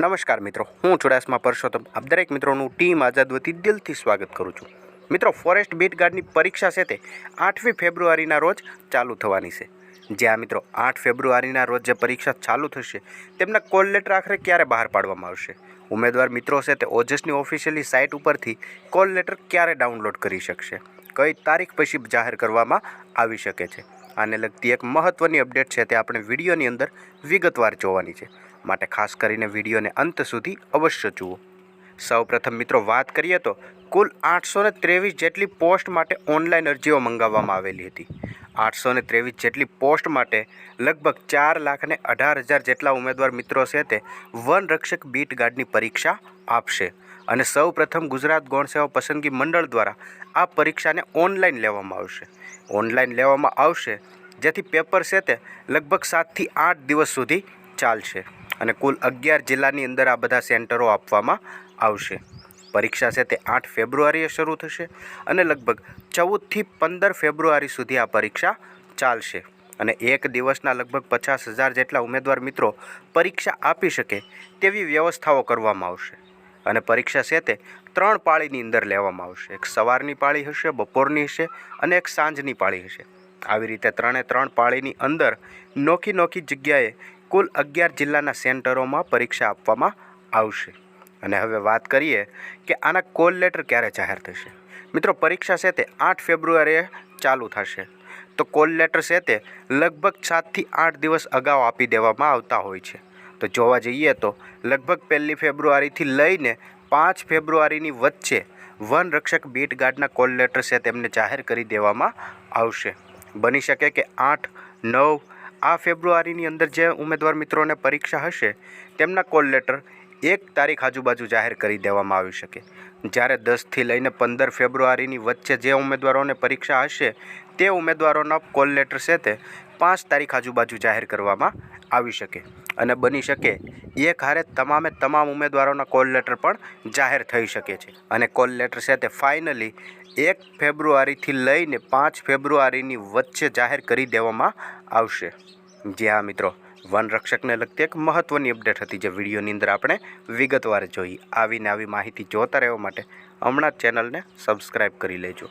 નમસ્કાર મિત્રો, હું ચુડાસમા પરસોત્તમ. આપ દરેક મિત્રોનું ટીમ આઝાદ વતી દિલથી સ્વાગત કરું છું. મિત્રો, ફોરેસ્ટ બીટ ગાર્ડની પરીક્ષા છે તે આઠમી ફેબ્રુઆરીના રોજ ચાલુ થવાની છે. જ્યાં મિત્રો, આઠ ફેબ્રુઆરીના રોજ જે પરીક્ષા ચાલુ થશે, તેમના કોલ લેટર આખરે ક્યારે બહાર પાડવામાં આવશે? ઉમેદવાર મિત્રો છે તે ઓજસની ઓફિશિયલી સાઇટ ઉપરથી કોલ લેટર ક્યારે ડાઉનલોડ કરી શકશે? કઈ તારીખ પછી જાહેર કરવામાં આવી શકે છે? આને લગતી એક મહત્ત્વની અપડેટ છે તે આપણે વિડીયોની અંદર વિગતવાર જોવાની છે. માટે ખાસ કરીને વિડીયોને અંત સુધી અવશ્ય જુઓ. સૌપ્રથમ મિત્રો વાત કરીએ તો, કુલ આઠસો ત્રેવીસ જેટલી પોસ્ટ માટે ઓનલાઈન અરજીઓ મંગાવવામાં આવેલી હતી. આઠસો ત્રેવીસ જેટલી પોસ્ટ માટે લગભગ ચાર લાખ ને અઢાર હજાર જેટલા ઉમેદવાર મિત્રો છે તે વન રક્ષક બીટ ગાર્ડની પરીક્ષા આપશે. અને સૌ પ્રથમ ગુજરાત ગૌણ સેવા પસંદગી મંડળ દ્વારા આ પરીક્ષાને ઓનલાઈન લેવામાં આવશે. ઓનલાઈન લેવામાં આવશે, જેથી પેપર છે તે લગભગ સાતથી આઠ દિવસ સુધી ચાલશે અને કુલ અગિયાર જિલ્લાની અંદર આ બધા સેન્ટરો આપવામાં આવશે. પરીક્ષા છે તે આઠ ફેબ્રુઆરીએ શરૂ થશે અને લગભગ ચૌદથી પંદર ફેબ્રુઆરી સુધી આ પરીક્ષા ચાલશે અને એક દિવસના લગભગ પચાસ હજાર જેટલા ઉમેદવાર મિત્રો પરીક્ષા આપી શકે તેવી વ્યવસ્થાઓ કરવામાં આવશે. અને પરીક્ષા છે તે ત્રણ પાળીની અંદર લેવામાં આવશે. એક સવારની પાળી હશે, બપોરની હશે અને એક સાંજની પાળી હશે. આવી રીતે ત્રણે ત્રણ પાળીની અંદર નોખી નોખી જગ્યાએ કુલ અગિયાર જિલ્લાના સેન્ટરોમાં પરીક્ષા આપવામાં આવશે. અને હવે વાત કરીએ કે આના કોલ લેટર ક્યારે જાહેર થશે. મિત્રો, પરીક્ષા છે તે આઠ ફેબ્રુઆરીએ ચાલુ થશે. તો કોલ લેટર છે તે લગભગ સાતથી આઠ દિવસ અગાઉ આપી દેવામાં આવતા હોય છે. તો જોવા જઈએ તો લગભગ પહેલી ફેબ્રુઆરીથી લઈને પાંચ ફેબ્રુઆરીની વચ્ચે વન રક્ષક બીટ ગાર્ડના કોલ લેટર છે તેમને જાહેર કરી દેવામાં આવશે. બની શકે કે આઠ, નવ, આ ફેબ્રુઆરીની અંદર જે ઉમેદવાર મિત્રોને પરીક્ષા હશે, તેમના કોલ લેટર એક તારીખ આજુબાજુ જાહેર કરી દેવામાં આવી શકે. જ્યારે દસથી લઈને પંદર ફેબ્રુઆરીની વચ્ચે જે ઉમેદવારોને પરીક્ષા હશે, તે ઉમેદવારોના કોલ લેટર છે તે પાંચ તારીખ આજુબાજુ જાહેર કરવામાં આવી શકે. અને બની શકે એક હારે તમામે તમામ ઉમેદવારોના કોલ લેટર પણ જાહેર થઈ શકે છે. અને કોલ લેટર છે તે ફાઇનલી એક ફેબ્રુઆરીથી લઈને પાંચ ફેબ્રુઆરીની વચ્ચે જાહેર કરી દેવામાં આવશે. જી હા, મિત્રો. વનરક્ષકને લગતી એક મહત્ત્વની અપડેટ હતી જે વિડીયોની અંદર આપણે વિગતવાર જોઈ. આવીને આવી માહિતી જોતા રહેવા માટે હમણાં ચેનલને સબસ્ક્રાઈબ કરી લેજો.